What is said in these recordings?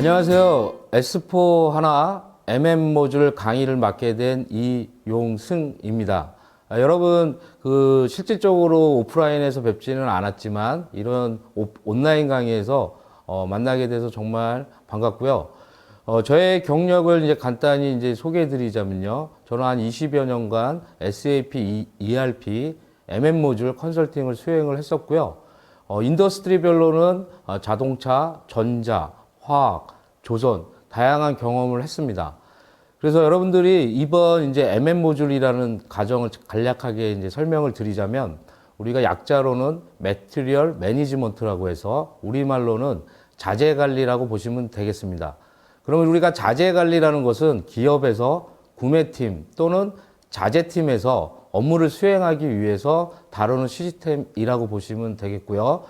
안녕하세요. S4 하나 MM 모듈 강의를 맡게 된 이용승입니다. 아, 여러분, 그 실질적으로 오프라인에서 뵙지는 않았지만 이런 오- 온라인 강의에서 어, 만나게 돼서 정말 반갑고요. 어, 저의 경력을 이제 간단히 이제 소개해 드리자면요. 저는 한 20여 년간 SAP, ERP, MM 모듈 컨설팅을 수행을 했었고요. 어, 인더스트리별로는 어, 자동차, 전자, 화학, 조선 다양한 경험을 했습니다. 그래서 여러분들이 이번 이제 MM 모듈이라는 과정을 간략하게 이제 설명을 드리자면 우리가 약자로는 매트리얼 매니지먼트라고 해서 우리말로는 자재 관리라고 보시면 되겠습니다. 그러면 우리가 자재 관리라는 것은 기업에서 구매팀 또는 자재팀에서 업무를 수행하기 위해서 다루는 시스템이라고 보시면 되겠고요.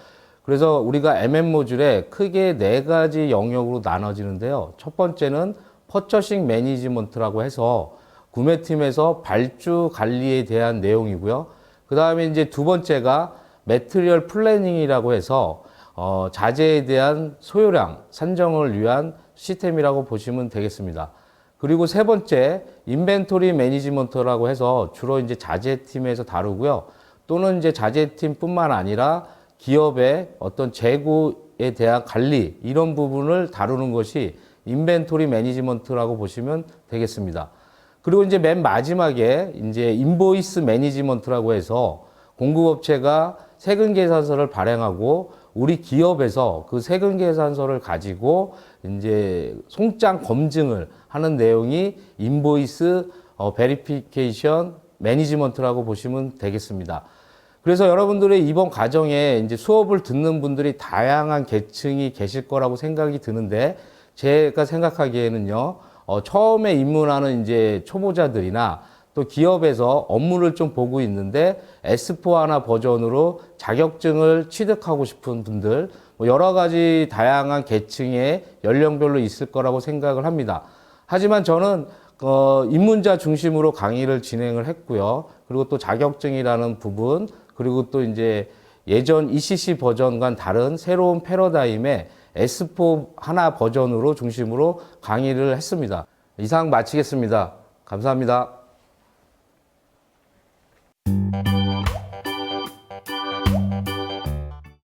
그래서 우리가 MM 모듈에 크게 네 가지 영역으로 나눠지는데요. 첫 번째는 퍼처싱 매니지먼트라고 해서 구매팀에서 발주 관리에 대한 내용이고요. 그 다음에 이제 두 번째가 매트리얼 플래닝이라고 해서 어, 자재에 대한 소요량 산정을 위한 시스템이라고 보시면 되겠습니다. 그리고 세 번째 인벤토리 매니지먼트라고 해서 주로 이제 자재팀에서 다루고요. 또는 이제 자재팀뿐만 아니라 기업의 어떤 재고에 대한 관리 이런 부분을 다루는 것이 인벤토리 매니지먼트라고 보시면 되겠습니다. 그리고 이제 맨 마지막에 이제 인보이스 매니지먼트라고 해서 공급업체가 세금 계산서를 발행하고 우리 기업에서 그 세금 계산서를 가지고 이제 송장 검증을 하는 내용이 인보이스 어, 베리피케이션 매니지먼트라고 보시면 되겠습니다. 그래서 여러분들의 이번 과정에 이제 수업을 듣는 분들이 다양한 계층이 계실 거라고 생각이 드는데 제가 생각하기에는요, 어, 처음에 입문하는 이제 초보자들이나 또 기업에서 업무를 좀 보고 있는데 S4 하나 버전으로 자격증을 취득하고 싶은 분들 뭐 여러 가지 다양한 계층의 연령별로 있을 거라고 생각을 합니다. 하지만 저는 어, 입문자 중심으로 강의를 진행을 했고요. 그리고 또 자격증이라는 부분 그리고 또 이제 예전 ECC 버전과는 다른 새로운 패러다임의 S4 하나 버전으로 중심으로 강의를 했습니다. 이상 마치겠습니다. 감사합니다.